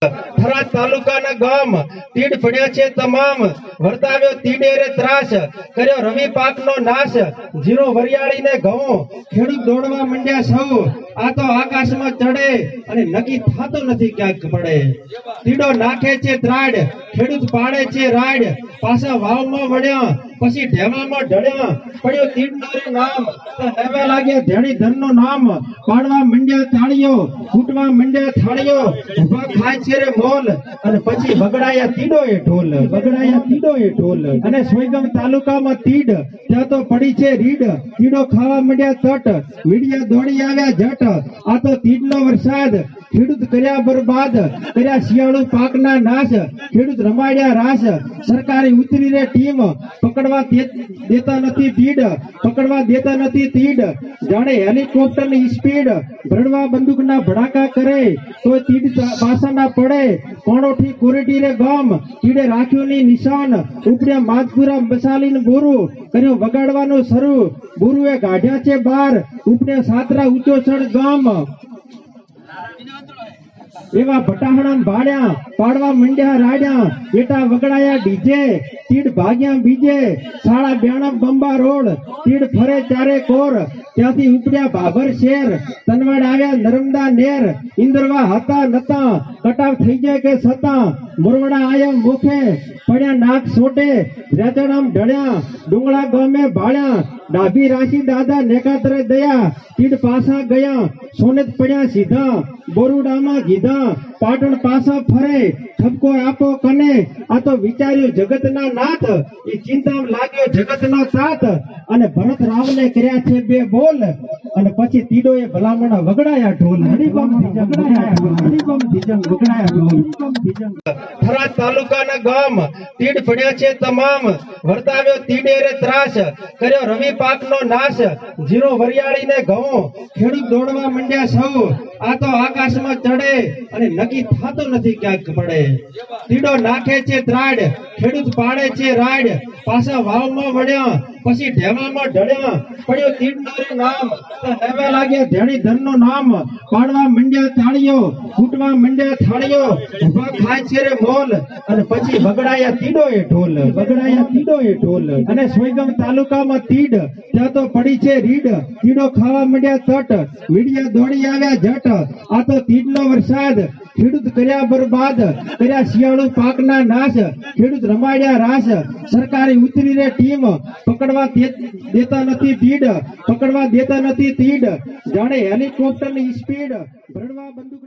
that Tharad તાલુકાના ગામ તીડ પડ્યા છે તમામ. વર્તાવ્યો તીડેરે ત્રાસ. કર્યો રવિ પાકનો નાશ. જીરો વરિયાળીને ઘઉં. ખેડૂત દોડવા મંડ્યા સૌ. આ તો આકાશમાં ચડે અને નક્કી થતું નથી ક્યાંક પડે. તીડો નાખે છે ત્રાડ. ખેડૂત પાડે છે રાડ. પાછા વાવમાં વળ્યા પછી ઢેવામાં ઢળ્યા. પડ્યો તીડનું નામ. હેવે લાગ્યા ધેણી ધનનું નામ. પાડવા મંડ્યા તાળીઓ ફૂટવા મંડ્યા થાળીઓ. ઊભા ખાય છે રે મોલ અને પછી બગડાયા તીડો એ ઢોલ, બગડાયા તીડો એ ઢોલ. અને સોયગમ તાલુકામાં તીડ, ત્યાં તો પડી છે રીડ. તીડો ખાવા માંડ્યા તટ, મીડિયા દોડી આવ્યા જટ. આ તો તીડનો વરસાદ. ખેડૂત કર્યા બરબાદ, કર્યા શિયાળુ પાકના નાશ, ખેડૂત રમાડ્યા રાસ સરકારે ઉતરી રે ટીમ, પકડવા દેતા નથી તીડ પકડવા દેતા નથી તીડ. જાણે હેલિકોપ્ટરની સ્પીડ ભરડવા બંદૂકના ભડાકા કરે તો તીડ પાસા ના પડે. કોણોઠી કોરેટી રે ગામ, તીડે રાખ્યું ની નિશાન. ઉપડ્યા માધપુરા મસાલીન બોરુ, કર્યો વગાડવાનું શરૂ. બોરુએ ગાઢ્યા છે બાર. ઉપડ્યા સાતરા ઉચો સડ ગામ. એવા ભટાહણા ભાડ્યા પાડવા મંડ્યા રાડ્યા, બેટા વગડાયા ડીજે, તીડ ભાગ્યા બીજે સાડા બ્યાણા બંબા રોડ, તીડ ફરે ચારે કોર, ત્યાંથી ઉપડ્યા ભાભર શેર, તનવાડ આવ્યા નર્મદા નેર, ઇન્દ્રવા હતા નતા, કટાવ થઈ જાય કે સતા મોરવડા આયા મુખે, પડ્યા નાક સોટે રેતણામ ઢળ્યા, ડુંગળા ગામે ભાળ્યા, ડાભી રાશી દાદા નેકાતરે દયા, તીડ પાસા ગયા, સોનેત પડ્યા સીધા બોરુડામાં ગીધા પાટણ પાસા ફરે, ઠપકો આપો કને, આ તો વિચાર્યું જગતના નાથ એ ચિંતામ લાગ્યો જગતનો સાથ, અને ભરત રાવને કર્યા છે બે બોલ, અને પછી તીડોએ ભલામણા વગડાયા ઢોલ હરિબમ ધીજમ વગડાયા ઢોલ હરિબમ ધીજમ વગડાયા ઢોલ હરિબમ ધીજમ થરાદ તાલુકાના ગામ તીડ પડ્યા છે તમામ. વર્તાવ્યો તીડેરે ત્રાસ. કર્યો રવિ પાકનો નાશ. જીરો વરિયાળીને ઘઉં. ખેડૂત દોડવા મંડ્યા સૌ. આ તો આકાશમાં ચડે અને નક્કી થતું નથી ક્યાંક પડે તીડો નાખે છે ત્રાડ, ખેડૂત પાડે છે રાડ. પાછા વાવમાં વળ્યા, પછી ઢેવામાં ઢળ્યા. પડ્યો તીડનારું નામ હેવે લાગ્યા ધેણી ધનનું નામ. પાડવા મંડ્યા થાળીઓ ફૂટવા મંડ્યા થાળીઓ. ઊભા ખાય છે રે મોલ, અને પછી બગડાયા તીડો એ ઢોલ. બગડાયા તીડો એ ઢોલ. અને સોયગામ તાલુકામાં તીડ ત્યાં તો પડી છે રીડ. તીડો ખાવા મળ્યા તટ મીડિયા દોડી આવ્યા જટ આ તો તીડનો વરસાદ. ખેડૂત કર્યા બરબાદ. કર્યા શિયાળુ પાકના નાશ. ખેડૂત રમાડ્યા રાસ સરકારી ઉતરી રે ટીમ. પકડવા દેતા નથી તીડ પકડવા દેતા નથી તીડ. જાણે હેલિકોપ્ટરની સ્પીડ ભરડવા બંદૂક